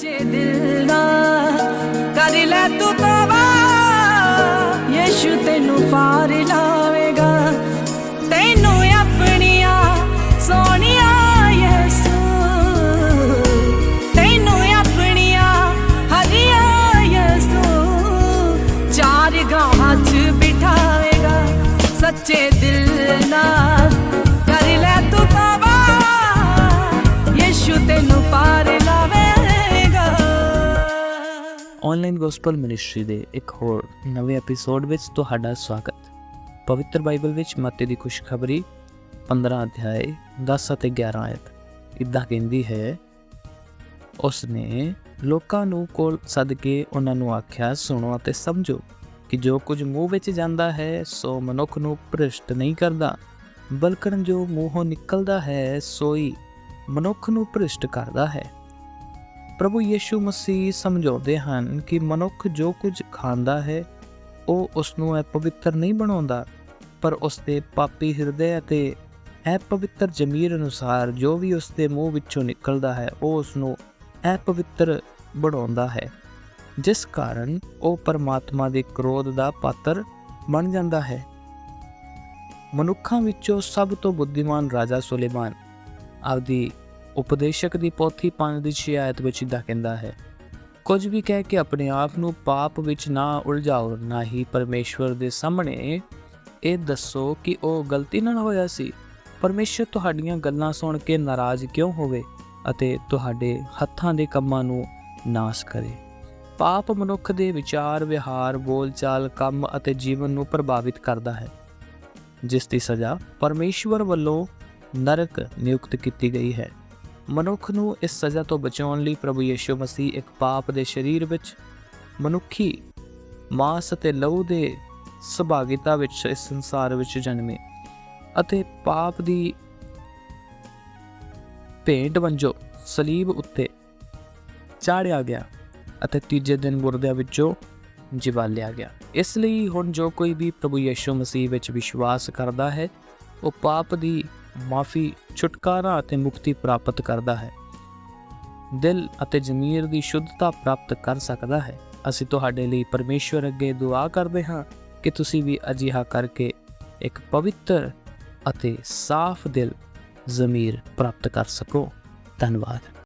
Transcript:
ਸੱਚੇ ਦਿਲ ਨਾਲ ਕਰ ਲੈ ਤੂੰ ਤੌਬਾ ਯਿਸੂ ਤੈਨੂੰ ਪਾਰ ਲਾਵੇਗਾ ਤੈਨੂੰ ਆਪਣੀਆਂ ਸੋਹਣੀਆਂ ਯਿਸੂ। ਤੈਨੂੰ ਆਪਣੀਆਂ ਹਰੀਆਂ ਯਿਸੂ। ਚਾਰ ਗਾਹਾਂ 'ਚ ਬਿਠਾਵੇਗਾ ਸੱਚੇ ਆਨਲਾਈਨ ਗੋਸਪਲ ਮਿਨਿਸਟਰੀ ਦੇ ਇੱਕ ਹੋਰ ਨਵੇਂ ਐਪੀਸੋਡ ਵਿੱਚ ਤੁਹਾਡਾ ਸਵਾਗਤ। ਪਵਿੱਤਰ ਬਾਈਬਲ ਵਿੱਚ ਮੱਤੇ ਦੀ ਖੁਸ਼ਖਬਰੀ 15 ਅਧਿਆਏ 10 ਅਤੇ 11 ਆਇਤ। ਇਦਾਂ ਕਹਿੰਦੀ ਹੈ ਉਸ ਨੇ ਲੋਕਾਂ ਨੂੰ ਕੋਲ ਸੱਦ ਕੇ ਉਹਨਾਂ ਨੂੰ ਆਖਿਆ, ਸੁਣੋ ਅਤੇ ਸਮਝੋ ਕਿ ਜੋ ਕੁਝ ਮੂੰਹ ਵਿੱਚ ਜਾਂਦਾ ਹੈ, ਸੋ ਮਨੁੱਖ ਨੂੰ ਭ੍ਰਿਸ਼ਟ ਨਹੀਂ ਕਰਦਾ। ਬਲਕਿ ਜੋ ਮੂੰਹੋਂ ਨਿਕਲਦਾ ਹੈ, ਸੋਈ ਮਨੁੱਖ ਨੂੰ ਭ੍ਰਿਸ਼ਟ ਕਰਦਾ ਹੈ। ਪ੍ਰਭੂ ਯੀਸ਼ੂ ਮਸੀਹ ਸਮਝਾਉਂਦੇ ਹਨ ਕਿ ਮਨੁੱਖ ਜੋ ਕੁਝ ਖਾਂਦਾ ਹੈ, ਉਹ ਉਸ ਨੂੰ ਪਵਿੱਤਰ ਨਹੀਂ ਬਣਾਉਂਦਾ, ਪਰ ਉਸ ਦੇ ਪਾਪੀ ਹਿਰਦੇ ਅਤੇ ਅਪਵਿੱਤਰ ਜ਼ਮੀਰ ਅਨੁਸਾਰ ਜੋ ਵੀ ਉਸ ਦੇ ਮੂੰਹ ਵਿੱਚੋਂ ਨਿਕਲਦਾ ਹੈ, ਉਹ ਉਸ ਨੂੰ ਅਪਵਿੱਤਰ ਬਣਾਉਂਦਾ ਹੈ, ਜਿਸ ਕਾਰਨ ਉਹ ਪਰਮਾਤਮਾ ਦੇ ਕ੍ਰੋਧ ਦਾ ਪਾਤਰ ਬਣ ਜਾਂਦਾ ਹੈ। ਮਨੁੱਖਾਂ ਵਿੱਚੋਂ ਸਭ ਤੋਂ ਬੁੱਧੀਮਾਨ ਰਾਜਾ ਸੁਲੇਮਾਨ ਆਪਦੀ ਉਪਦੇਸ਼ਕ ਦੀ ਪੋਥੀ 5 ਦੀ 6 ਆਇਤ ਵਿੱਚ ਇਦਾਂ ਕਹਿੰਦਾ ਹੈ, ਕੁਝ ਵੀ ਕਹਿ ਕੇ ਆਪਣੇ ਆਪ ਨੂੰ ਪਾਪ ਵਿੱਚ ਨਾ ਉਲਝਾਓ, ਨਾ ਹੀ ਪਰਮੇਸ਼ਵਰ ਦੇ ਸਾਹਮਣੇ ਇਹ ਦੱਸੋ ਕਿ ਉਹ ਗਲਤੀ ਨਾਲ ਹੋਇਆ ਸੀ। ਪਰਮੇਸ਼ਰ ਤੁਹਾਡੀਆਂ ਗੱਲਾਂ ਸੁਣ ਕੇ ਨਾਰਾਜ਼ ਕਿਉਂ ਹੋਵੇ ਅਤੇ ਤੁਹਾਡੇ ਹੱਥਾਂ ਦੇ ਕੰਮਾਂ ਨੂੰ ਨਾਸ ਕਰੇ? ਪਾਪ ਮਨੁੱਖ ਦੇ ਵਿਚਾਰ, ਵਿਹਾਰ, ਬੋਲਚਾਲ, ਕੰਮ ਅਤੇ ਜੀਵਨ ਨੂੰ ਪ੍ਰਭਾਵਿਤ ਕਰਦਾ ਹੈ, ਜਿਸ ਦੀ ਸਜ਼ਾ ਪਰਮੇਸ਼ਵਰ ਵੱਲੋਂ ਨਰਕ ਨਿਯੁਕਤ ਕੀਤੀ ਗਈ ਹੈ। ਮਨੁੱਖ ਨੂੰ ਇਸ ਸਜ਼ਾ ਤੋਂ ਬਚਾਉਣ ਲਈ ਪ੍ਰਭੂ ਯੀਸ਼ੂ ਮਸੀਹ ਇੱਕ ਪਾਪ ਦੇ ਸਰੀਰ ਵਿੱਚ, ਮਨੁੱਖੀ ਮਾਸ ਅਤੇ ਲਹੂ ਦੇ ਸੁਭਾਗਿਤਾ ਵਿੱਚ ਇਸ ਸੰਸਾਰ ਵਿੱਚ ਜਨਮੇ ਅਤੇ ਪਾਪ ਦੀ ਭੇਂਟ ਵੰਜੋ ਸਲੀਬ ਉੱਤੇ ਚਾੜਿਆ ਗਿਆ ਅਤੇ ਤੀਜੇ ਦਿਨ ਮੁਰਦਿਆਂ ਵਿੱਚੋਂ ਜਿਵਾਲਿਆ ਗਿਆ। ਇਸ ਲਈ ਹੁਣ ਜੋ ਕੋਈ ਵੀ ਪ੍ਰਭੂ ਯੀਸ਼ੂ ਮਸੀਹ ਵਿੱਚ ਵਿਸ਼ਵਾਸ ਕਰਦਾ ਹੈ, ਉਹ ਪਾਪ ਦੀ ਮਾਫੀ, ਛੁਟਕਾਰਾ ਅਤੇ ਮੁਕਤੀ ਪ੍ਰਾਪਤ ਕਰਦਾ ਹੈ। ਦਿਲ ਅਤੇ ਜ਼ਮੀਰ ਦੀ ਸ਼ੁੱਧਤਾ ਪ੍ਰਾਪਤ ਕਰ ਸਕਦਾ ਹੈ। ਅਸੀਂ ਤੁਹਾਡੇ ਲਈ ਪਰਮੇਸ਼ਵਰ ਅੱਗੇ ਦੁਆ ਕਰਦੇ ਹਾਂ ਕਿ ਤੁਸੀਂ ਵੀ ਅਜਿਹਾ ਕਰਕੇ ਇੱਕ ਪਵਿੱਤਰ ਅਤੇ ਸਾਫ਼ ਦਿਲ ਜ਼ਮੀਰ ਪ੍ਰਾਪਤ ਕਰ ਸਕੋ। ਧੰਨਵਾਦ।